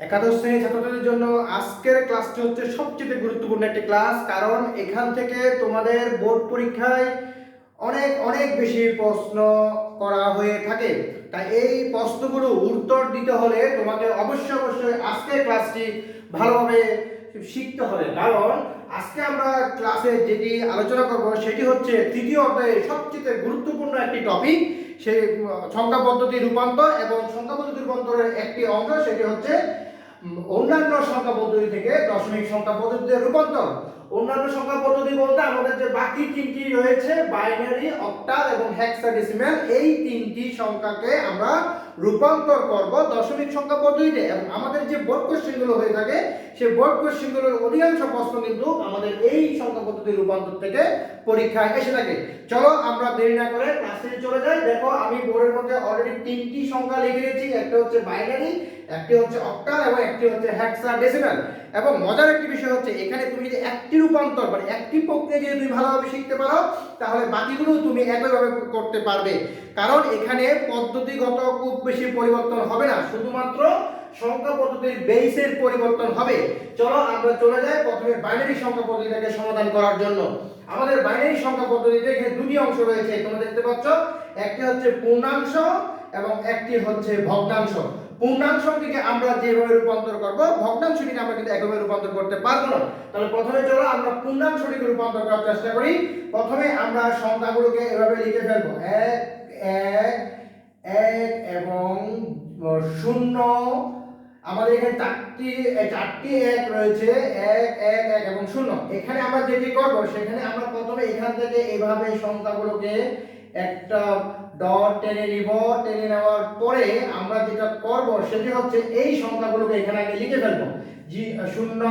একাদশ শ্রেণির ছাত্রছাত্রীদের জন্য আজকের ক্লাসটি হচ্ছে সবচেয়ে গুরুত্বপূর্ণ একটি ক্লাস কারণ এখান থেকে তোমাদের বোর্ড পরীক্ষায় অনেক অনেক বেশি প্রশ্ন করা হয়ে থাকে। তাই এই প্রশ্নগুলো উত্তর দিতে হলে তোমাকে অবশ্যই অবশ্যই আজকের ক্লাসটি ভালোভাবে শিখতে হবে। কারণ আজকে আমরা ক্লাসে যেটি আলোচনা করব সেটি হচ্ছে তৃতীয় অধ্যায়ের সবচেয়ে গুরুত্বপূর্ণ একটি টপিক সেই সংখ্যা পদ্ধতি রূপান্তর এবং সংখ্যা পদ্ধতি রূপান্তরের একটি অংশ, সেটি হচ্ছে অন্যান্য সংখ্যা পদ্ধতি থেকে দশমিক সংখ্যা পদ্ধতিতে রূপান্তর। অন্যান্য সংখ্যা পদ্ধতি বলতে আমাদের যে বাকি তিনটি রয়েছে বাইনারি অক্টাল এবং হেক্সাডেসিমাল এই তিনটি সংখ্যাকে আমরা রূপান্তর করব দশমিক সংখ্যা পদ্ধতিতে। এবং আমাদের যে বোর্ড কোশ্চেনগুলো হয়ে থাকে, সেই বোর্ড কোশ্চেনগুলোর অধিকাংশ প্রশ্ন কিন্তু আমাদের এই সংখ্যা পদ্ধতি রূপান্তর থেকে পরীক্ষায় এসে থাকে। চলো আমরা দেরি না করে ক্লাসে চলে যাই। দেখো, আমি বোর্ডের মধ্যে অলরেডি তিনটি সংখ্যা লিখে দিয়েছি। একটা হচ্ছে বাইনারি একটি হচ্ছে অক্টাল এবং একটি হচ্ছে হেক্সাডেসিমাল এবং মজার একটি বিষয় হচ্ছে, এখানে তুমি যদি একটি রূপান্তর মানে একটি প্রক্রিয়া যদি তুমি ভালোভাবে শিখতে পারো, তাহলে বাকিগুলো তুমি একইভাবে করতে পারবে। কারণ এখানে পদ্ধতিগত খুব বেশি পরিবর্তন হবে না, শুধুমাত্র সংখ্যা পদ্ধতির বেসের পরিবর্তন হবে। চলো আমরা চলে যাই প্রথমে বাইনারি সংখ্যা পদ্ধতিটাকে সমাধান করার জন্য। আমাদের বাইনারি সংখ্যা পদ্ধতিতে এখানে দুটি অংশ রয়েছে, তোমরা দেখতে পাচ্ছ, একটি হচ্ছে পূর্ণাংশ এবং একটি হচ্ছে ভগ্নাংশ। পূর্ণাংশটিকে আমরা যেভাবে রূপান্তর করব, ভগ্নাংশটিকে আমরা কিন্তু একভাবে রূপান্তর করতে পারব না। তাহলে প্রথমে চলো আমরা পূর্ণাংশটিকে রূপান্তর করার চেষ্টা করি। প্রথমে আমরা সংখ্যাগুলোকে এভাবে লিখে ফেলব। এক এক এক এবং শূন্য। আমাদের এখানে চারটি চারটি এক রয়েছে। এক এক এক এবং শূন্য। এখানে আমরা যেটি করব, সেখানে আমরা প্রথমে এখান থেকে এভাবে সংখ্যাগুলোকে একটা ডট টেনে নিব। টেনে নেওয়ার পরে আমরা যেটা করব, সেটি হচ্ছে এই সংখ্যাগুলোকে এখানে আগে লিখে ফেলব। জি, শূন্য,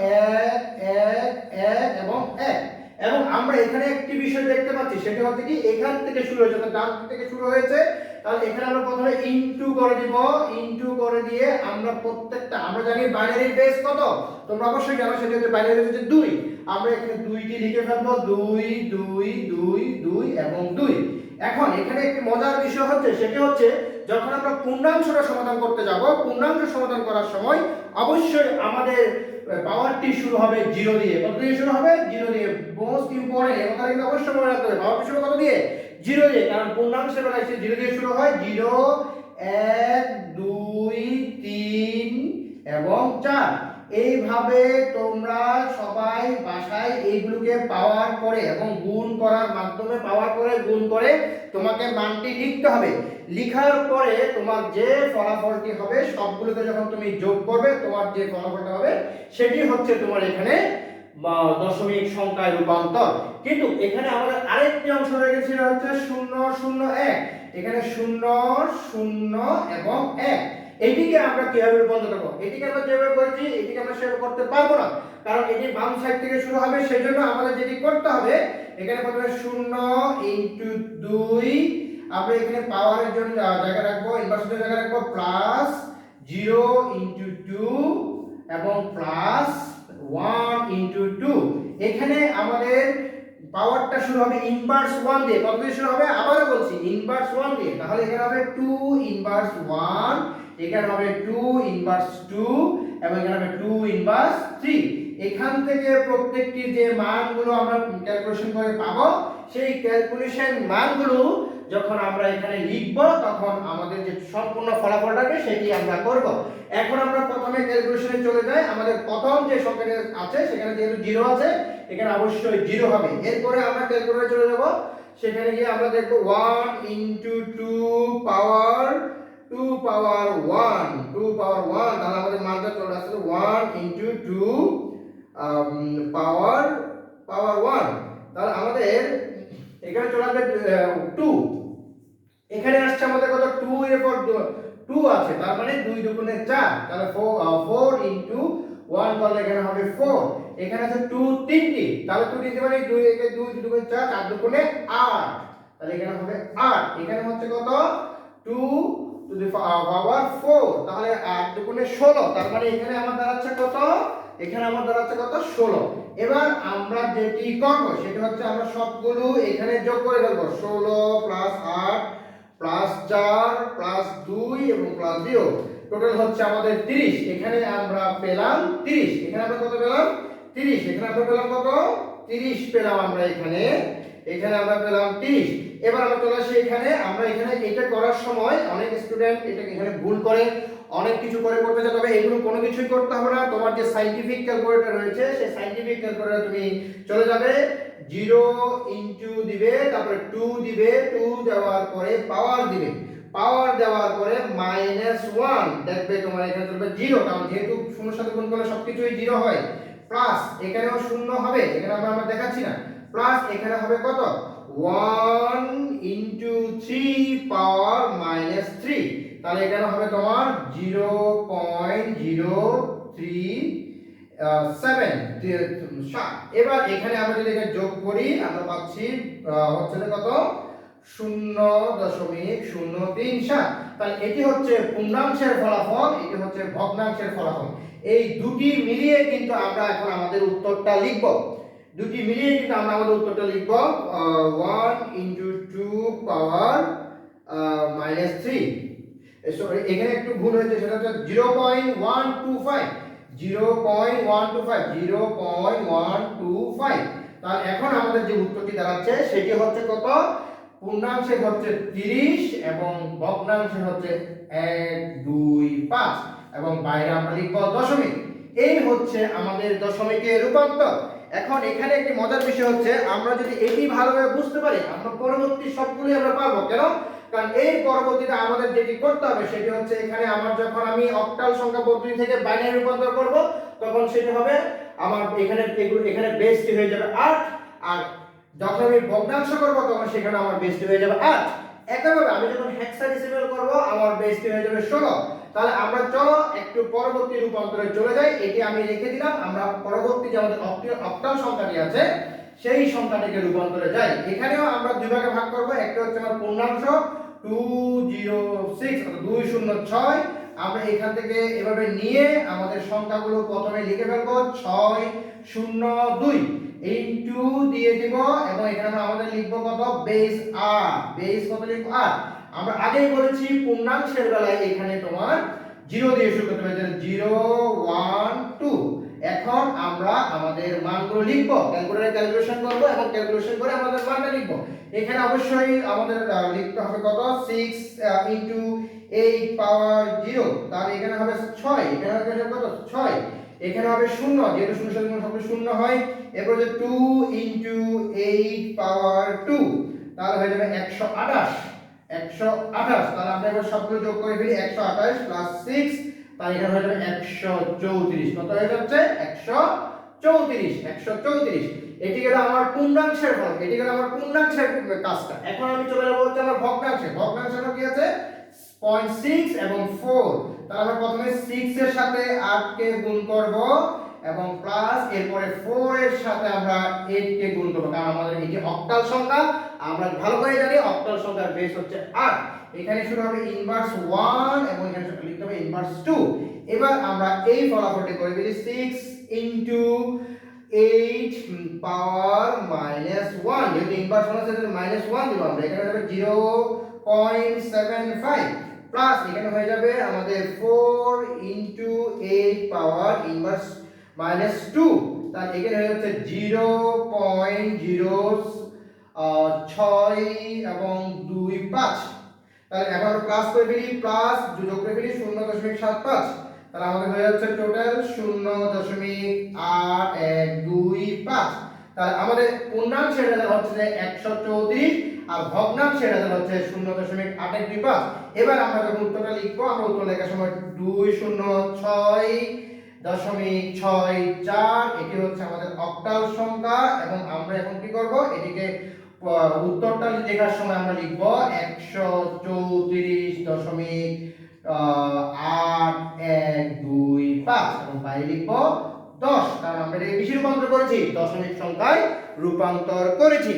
এক এক এক এবং এক। এবং আমরা এখানে একটি বিষয় দেখতে পাচ্ছি, সেটা হচ্ছে কি, এখান থেকে শুরু হয়েছে, অর্থাৎ ডান থেকে শুরু হয়েছে। তাহলে এখানে আমরা প্রথমে ইনটু করে দিব ইনটু করে দিয়ে আমরা প্রত্যেকটা, আমরা জানি বাইনারি বেস কত? তোমরা অবশ্যই জানো, সেটা হচ্ছে বাইনারি বেস হচ্ছে দুই। আমরা এখানে দুইটি লিখে ফেলব, দুই দুই দুই দুই এবং দুই। এখন এখানে একটি মজার বিষয় হচ্ছে, সেটি হচ্ছে, যখন আমরা পূর্ণাংশটা সমাধান করতে যাব, পূর্ণাংশ সমাধান করার সময় অবশ্যই আমাদের পাওয়ারটি শুরু হবে জিরো দিয়ে। কত দিয়ে শুরু হবে? জিরো দিয়ে। মোস্ট ইম্পর্টেন্ট এবং তারা কিন্তু অবশ্যই মনে রাখতে হবে। পাওয়ারটি শুরু কত দিয়ে? জিরো দিয়ে। কারণ পূর্ণাংশের বেলায় সে জিরো দিয়ে শুরু হয় জিরো, এক, দুই, তিন এবং চার। এইভাবে তোমরা সবাই বাসায় এইগুলোকে পাওয়ার করে এবং গুণ করার মাধ্যমে পাওয়ার করে গুণ করে তোমাকে মানটি লিখতে হবে। লিখার পরে তোমার যে ফলাফলটি হবে সবগুলোকে যখন তুমি যোগ করবে, তোমার যে ফলাফলটা হবে, সেটি হচ্ছে তোমার এখানে দশমিক সংখ্যায় রূপান্তর। কিন্তু এখানে আমাদের আরেকটি অংশ গেছে হচ্ছে শূন্য শূন্য, এক। এখানে শূন্য শূন্য এবং এক। এটিকে আমরা কীভাবে রূপান্তর করব? এটিকে আমরা যেভাবে করেছি, এটিকে আমরা সেভাবে করতে পারব না। কারণ এটি বাম সাইড থেকে শুরু হবে সেই জন্য আমাদের যেটি করতে হবে, এখানে প্রথমে শূন্য ইন্টু দুই, আমরা এখানে পাওয়ারের জন্য জায়গা রাখব ইনভার্সের জায়গা রাখব প্লাস জিরো ইন্টু টু এবং প্লাস ওয়ান ইন্টু টু এখানে আমাদের পাওয়ারটা শুরু হবে ইনভার্স ওয়ান দিয়ে। কত দিয়ে শুরু হবে? আবারও বলছি ইনভার্স ওয়ান দিয়ে। তাহলে এখানে হবে টু ইনভার্স ওয়ান এখানে হবে টু ইনভার্স টু এবং এখানে হবে টু ইনভার্স থ্রি এখান থেকে প্রত্যেকটির যে মানগুলো আমরা ক্যালকুলেশন করে পাবো, সেই ক্যালকুলেশন মানগুলো যখন আমরা এখানে লিখব, তখন আমাদের যে সম্পূর্ণ ফলাফলটাকে সেটি আমরা করব। এখন আমরা প্রথমে ক্যালকুলেশনে চলে যাই। আমাদের প্রথম যে সংখ্যাটা আছে, সেখানে যেহেতু জিরো আছে, এখানে অবশ্যই জিরো হবে। এরপরে আমরা ক্যালকুলেটরে চলে যাব। সেখানে গিয়ে আমরা দেখব one into two power two power one two power one তাহলে আমাদের মানটা চলে আসছে one into two power power one তাহলে আমাদের এখানে চলে আসবে টু এখানে আসছে আমাদের কত টু এর পর টু আছে, তার মানে দুই দুগুণে চার। তাহলে ফোর ইন্টু ওয়ান করলে এখানে হবে ফোর এখানে আছে টু তিনটি। তাহলে টু মানে দুই একে দুই দুই দুগুণে চার চার দুগুণে আট। তাহলে এখানে হবে আট। এখানে হচ্ছে কত? Two to the power four তাহলে আট দুগুণে ষোলো। তার মানে এখানে আমার দাঁড়াচ্ছে কত? এখানে আমার দাঁড়াচ্ছে কত? ষোলো। এবার আমরা যেটি করব, সেটা হচ্ছে আমরা সবগুলো এখানে যোগ করে ফেলব। ষোলো প্লাস আট প্লাস চার, প্লাস দুই এবং প্লাস বিও টোটাল হচ্ছে আমাদের 30 এখানে আমরা পেলাম 30 এখানে আমরা কত পেলাম? 30 এখানে আমরা পেলাম কত? 30 পেলাম আমরা এখানে। এখানে আমরা পেলাম 30 এবার আমরা চলে আসি এখানে। আমরা এখানে এটা করার সময় অনেক স্টুডেন্ট এটা এখানে ভুল করে। অনেক কিছু করে করতে চায় তবে এগুলো কোনো কিছুই করতে হবে না। তোমার যে সাইন্টিফিক ক্যালকুলেটর রয়েছে, সেই সাইন্টিফিক ক্যালকুলেটর তুমি চলে যাবে। জিরো ইনটু দিবে, তারপরে টু দিবে টু দেওয়ার পরে পাওয়ার দিবে। পাওয়ার দেওয়ার পরে মাইনাস ওয়ান দেখবে তোমার এখানে চলবে জিরো কারণ যেহেতু শূন্যর সাথে গুণ করলে সব কিছুই জিরো হয়। প্লাস এখানেও শূন্য হবে, এখানে আমরা আমরা দেখাচ্ছি না। প্লাস এখানে হবে কত? One into three power minus three তাহলে এখানে হবে তোমার zero point zero three seven এবার এখানে আমরা যদি যোগ করি, আমরা পাচ্ছি হচ্ছে কত? শূন্য দশমিক শূন্য তিন সাত। তাহলে এটি হচ্ছে পূর্ণাংশের ফলাফল, এটি হচ্ছে ভগ্নাংশের ফলাফল। এই দুটি মিলিয়ে কিন্তু আমরা এখন আমাদের উত্তরটা লিখব। দুটি মিলিয়ে কিন্তু আমরা আমাদের উত্তরটা লিখব one into two power minus three এখানে একটু ভুল হয়েছে, সেটা হচ্ছে zero point one two five zero point one two five zero point one two five তাহলে এখন আমাদের যে উত্তরটি দাঁড়াচ্ছে, সেটি হচ্ছে কত? পূর্ণাংশে হচ্ছে তিরিশ এবং ভগ্নাংশে হচ্ছে এক, দুই, পাঁচ। এবং বাইরে আমরা লিখব দশমিক। এই হচ্ছে আমাদের দশমিকের রূপান্তর। এখন এখানে একটি মজার বিষয় হচ্ছে, আমরা যদি এটি ভালোভাবে বুঝতে পারি, আমরা পরবর্তী সবগুলোই আমরা পারব। কেন? কারণ এই পরবর্তীতে আমাদের যেটি করতে হবে, সেটি হচ্ছে এখানে আমার যখন আমি অক্টাল সংখ্যা পদ্ধতি থেকে বাইনারি রূপান্তর করব, তখন সেটি হবে আমার এখানে এখানে বেসটি হয়ে যাবে আট, আর যখন আমি ভগ্নাংশ করব, তখন সেখানে আমার বেসটি হয়ে যাবে আট। একইভাবে আমি যখন হেক্সাডেসিমাল করব, আমার বেসটি হয়ে যাবে ষোলো। তাহলে আমরা চলো একটু পরবর্তী রূপান্তরে চলে যাই। এটি আমি রেখে দিলাম। আমরা পরবর্তী যে আমাদের অক্টি- অক্টাল সংখ্যাটি আছে, সেই সংখ্যাটিকে রূপান্তরে যাই। এখানেও আমরা দুই ভাগে ভাগ করব। একটা হচ্ছে আমার পূর্ণাংশ টু জিরো সিক্স দুই শূন্য ছয়। আমরা এখান থেকে এভাবে নিয়ে আমাদের সংখ্যাগুলো প্রথমে লিখে ফেলব, ছয় শূন্য দুই। ইন্টু দিয়ে দিব এবং এখানে আমাদের লিখব কত? বেস আর বেস কত লিখব? আর আমরা আগেই বলেছি, পূর্ণাংশের বেলায় এখানে তোমার জিরো দিয়ে শুরু করতে হবে জিরো ওয়ান টু এখন আমরা আমাদের মানগুলো লিখব ক্যালকুলেটরে ক্যালকুলেশন করব এবং ক্যালকুলেশন করে আমাদের মানটা লিখব। এখানে অবশ্যই আমাদের লিখতে হবে কত? Six into eight power zero তাহলে এখানে হবে ছয়, এখানে হবে কত? ছয়। এখানে হবে শূন্য, যেহেতু শূন্য সাথে কোনো শূন্য হয়, এরপর যে two into eight power two তাহলে হয়ে যাবে একশো আঠাশ। একশো আঠাশ। তাহলে আমরা এবার সবগুলো যোগ করে ফেলি একশো আঠাশ প্লাস সিক্স তাহলে এখানে হয়ে যাবে একশো চৌত্রিশ। কত হয়ে যাচ্ছে? একশো চৌত্রিশ একশো চৌত্রিশ। এটি গেল আমার পূর্ণাংশের ফল, এটি গেল আমার পূর্ণাংশের কাজটা। এখন আমি চলে যাব হচ্ছে আমার ভগ্নাংশে। ভগ্নাংশ আমার কি আছে? পয়েন্ট সিক্স এবং ফোর তাহলে প্রথমে সিক্স এর সাথে আট কে গুণ করব। এবং প্লাস এরপরে ফোর এর সাথে আমরা এইট কে গুণ করব। কারণ আমাদের এটি অক্টাল সংখ্যা, আমরা ভালো করে জানি অক্টাল সংখ্যার বেস হচ্ছে আট। এখানে শুরু হবে ইনভার্স ওয়ান এবং এখানে লিখতে হবে ইনভার্স টু এবার আমরা এই ফলাফলটি করে ফেলি six into eight power minus one যেহেতু ইনভার্স ওয়ান আছে মাইনাস ওয়ান দিব আমরা। এখানে হবে zero point seven five plus এখানে হয়ে যাবে আমাদের four into eight power inverse minus two তার এখানে হয়ে যাচ্ছে জিরো পয়েন্ট জিরো ছয় এবং দুই পাঁচ। তাহলে এখন প্লাস করে ফেলি প্লাস যোগ করে ফেলি, শূন্য দশমিক সাত পাঁচ। তাহলে আমাদের হয়ে যাচ্ছে টোটাল শূন্য দশমিক আট, এক, দুই, পাঁচ। তাহলে আমাদের পূর্ণাংশের রেজাল্ট হচ্ছে একশো চৌত্রিশ, আর ভগ্নাংশের রেজাল্ট হচ্ছে শূন্য দশমিক আট, এক, দুই, পাঁচ। এবার আমরা যখন উত্তরটা লিখব, আমরা উত্তর লেখার সময় দুই, শূন্য, ছয় দশমিক ছয় চার, এটি হচ্ছে আমাদের অক্টাল সংখ্যা, এবং আমরা এখন কি করব? এটিকে উত্তরটা লেখার সময় আমরা লিখব একশো চৌত্রিশ দশমিক আট, এক, দুই, পাঁচ, এবং বাইরে লিখব দশ। কারণ আমরা এটাকে কিসে রূপান্তর করেছি? দশমিক সংখ্যায় রূপান্তর করেছি।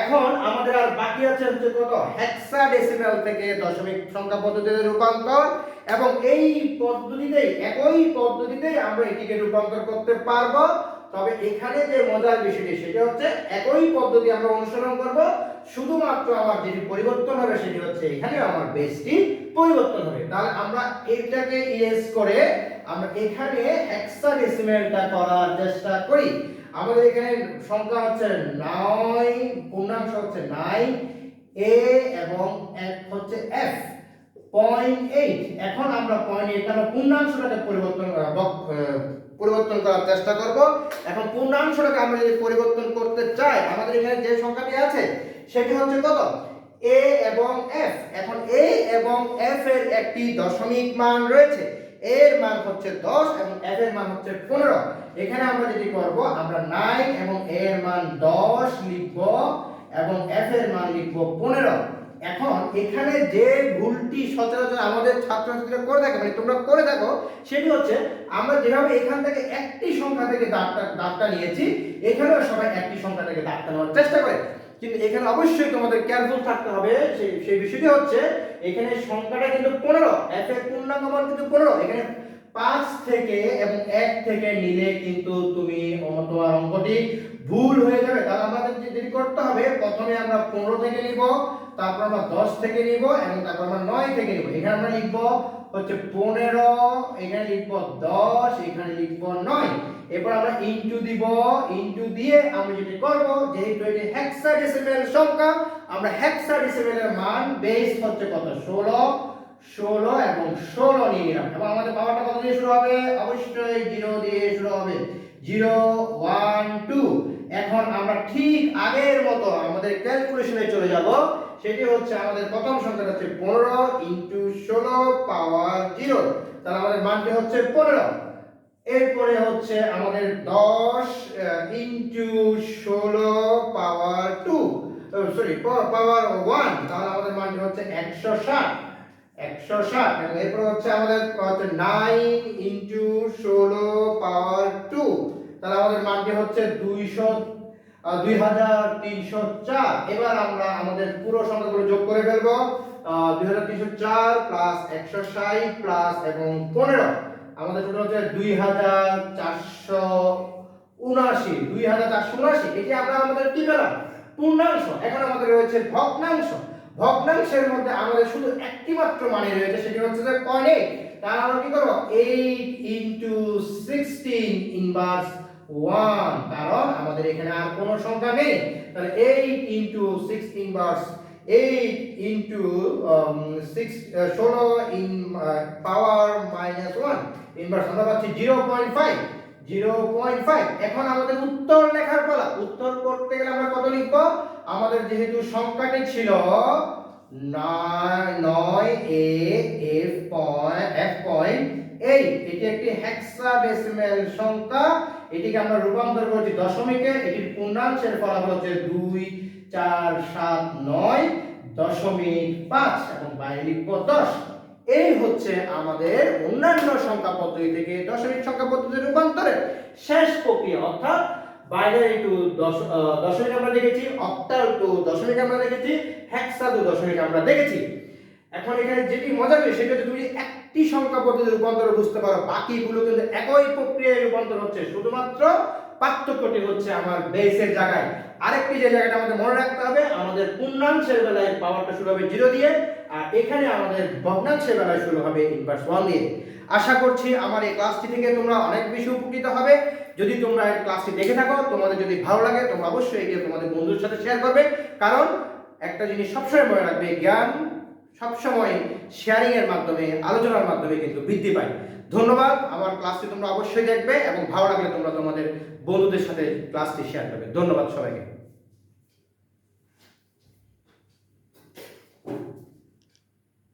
এখন আমাদের আর বাকি আছে হচ্ছে কত? হেক্সাডেসিমাল থেকে দশমিক সংখ্যা পদ্ধতিতে রূপান্তর। এবং এই পদ্ধতিতেই, একই পদ্ধতিতেই আমরা এটিকে রূপান্তর করতে পারব। তবে এখানে যে মজার বিষয়টি, সেটা হচ্ছে একই পদ্ধতি আমরা অনুসরণ করব। শুধুমাত্র আমার যেটি পরিবর্তন হবে, সেটি হচ্ছে এখানে আমার বেসটি পরিবর্তন হবে। তাহলে আমরা এটাকে ইরেজ করে আমরা এখানে হেক্সাডেসিমেলটা করার চেষ্টা করি। আমাদের এখানে সংখ্যা হচ্ছে নয় পূর্ণাংশ হচ্ছে নাইন এ এবং এক হচ্ছে এফ পয়েন্ট এইট এখন আমরা পয়েন্ট এইট আমরা পূর্ণাংশটাকে পরিবর্তন আহ, পরিবর্তন করার চেষ্টা করব। এখন পূর্ণাংশটাকে আমরা যদি পরিবর্তন করতে চাই আমাদের এখানে যে সংখ্যাটি আছে সেটি হচ্ছে কত? এ এবং এফ এখন এ এবং এফ এর একটি দশমিক মান রয়েছে। এর মান হচ্ছে 10 এবং f এর মান হচ্ছে 15 এখানে আমরা যেটি করব আমরা 9 এবং এর মান 10 লিখব এবং f এর মান লিখব 15 এখন এখানে যে ভুলটি সচরাচর আমাদের ছাত্রছাত্রীরা করে থাকে মানে তোমরা করে থাকো, সেটি হচ্ছে আমরা যেভাবে এখান থেকে একটি সংখ্যা থেকে দাগটা দাগটা নিয়েছি, এখানেও সবাই একটি সংখ্যা থেকে দাগটা নেওয়ার চেষ্টা করে। কিন্তু এখানে অবশ্যই তোমাদের কেয়ারফুল থাকতে হবে, সেই সেই বিষয়টি হচ্ছে এখানে সংখ্যাটা কিন্তু পনেরো এফ এর পূর্ণাঙ্গ মান কিন্তু পনেরো। এখানে পাঁচ থেকে এবং এক থেকে নিলে কিন্তু তুমি তোমার অঙ্কটি ভুল হয়ে যাবে। তাহলে আমাদের যেটি করতে হবে, প্রথমে আমরা পনেরো থেকে নিব তারপর আমরা দশ থেকে নিব এবং তারপর আমরা নয় থেকে নিব। এখানে আমরা লিখব হচ্ছে পনেরো, এখানে লিখব দশ, এখানে লিখব নয়। এরপর আমরা ইনটু দিব ইনটু দিয়ে আমরা যেটি করব, যেহেতু এটি হেক্সাডেসিমেল সংখ্যা, আমরা হেক্সাডেসিমেলের মান বেস হচ্ছে কত? 16 16 এবং 16 নিয়ে নিলাম। এবং আমাদের পাওয়ারটা কত দিয়ে শুরু হবে? অবশ্যই জিরো দিয়ে শুরু হবে। 0 1 2 এখন আমরা ঠিক আগের মতো আমাদের ক্যালকুলেশনে চলে যাব। সেটি হচ্ছে আমাদের প্রথম সংখ্যাটা হচ্ছে 15 ইনটু 16 পাওয়ার 0 তাহলে আমাদের মানটি হচ্ছে 15 এরপরে হচ্ছে আমাদের 10 ইনটু 16 পাওয়ার 2 সরি পাওয়ার 1 তাহলে আমাদের মানটি হচ্ছে 160 160 এবং এরপর হচ্ছে আমাদের হচ্ছে 9 ইনটু 16 পাওয়ার 2 তাহলে আমাদের মানটি হচ্ছে 200 আহ, 2304 এবার আমরা আমাদের পুরো সংখ্যাগুলো যোগ করে ফেলব। আহ, 2304 প্লাস 160 প্লাস এবং 15 আমাদের টোটাল হচ্ছে দুই হাজার চারশো উনআশি। দুই হাজার চারশো উনআশি এটি আমরা আমাদের কি পেলাম? পূর্ণাংশ। এখন আমাদের রয়েছে ভগ্নাংশ। ভগ্নাংশের মধ্যে আমাদের শুধু একটি মাত্র মানে রয়েছে সেটি হচ্ছে যে পয়েন্ট তাহলে আমরা কি করব? Eight into sixteen inverse one কারণ আমাদের এখানে আর কোনো সংখ্যা নেই। তাহলে eight into six inverse eight into six ষোলো in power minus one inverse আমরা পাচ্ছি zero point five zero point five এখন আমাদের উত্তর লেখার পালা। উত্তর করতে গেলে আমরা কত লিখব? আমাদের যেহেতু সংখ্যাটি ছিল নয় এ, এফ পয়েন্ট এফ পয়েন্ট এই এটি একটি হেক্সাডেসিমেল সংখ্যা। এটিকে আমরা রূপান্তর করেছি দশমিকে, এটির পূর্ণাংশের ফলাফল হচ্ছে দুই, চার, সাত, নয়, দশমিক পাঁচ এবং বাইরে লিখব দশ। এই হচ্ছে আমাদের অন্যান্য সংখ্যা পদ্ধতি থেকে দশমিক সংখ্যা পদ্ধতির রূপান্তরের শেষ প্রক্রিয়া, অর্থাৎ বাইনারি টু দশ দশমিক আমরা দেখেছি, অক্টাল টু দশমিক আমরা দেখেছি হেক্সা টু দশমিক আমরা দেখেছি। এখন এখানে যেটি মজা পেয়ে সেটা তুমি একটি সংখ্যা পদ্ধতি রূপান্তর বুঝতে পারো। বাকিগুলো কিন্তু একই প্রক্রিয়ায় রূপান্তর হচ্ছে। শুধুমাত্র পার্থক্যটি হচ্ছে আমার বেসের জায়গায়। আরেকটি যে জায়গাটা আমাদের মনে রাখতে হবে, আমাদের পূর্ণাংশের বেলায় পাওয়ারটা শুরু হবে জিরো দিয়ে, আর এখানে আমাদের ভগ্নাংশের বেলায় শুরু হবে ইনভার্স ওয়ান দিয়ে। আশা করছি আমার এই ক্লাসটি থেকে তোমরা অনেক বেশি উপকৃত হবে। যদি তোমরা এই ক্লাসটি দেখে থাকো, তোমাদের যদি ভালো লাগে, তোমরা অবশ্যই এগিয়ে তোমাদের বন্ধুদের সাথে শেয়ার করবে। কারণ একটা জিনিস সবসময় মনে রাখবে, জ্ঞান সবসময় শেয়ারিংয়ের মাধ্যমে, আলোচনার মাধ্যমে কিন্তু বৃদ্ধি পায়। ধন্যবাদ, আমার ক্লাসটি তোমরা অবশ্যই দেখবে এবং ভালো লাগলে তোমরা তোমাদের বন্ধুদের সাথে ক্লাসটি শেয়ার করবে। ধন্যবাদ সবাইকে।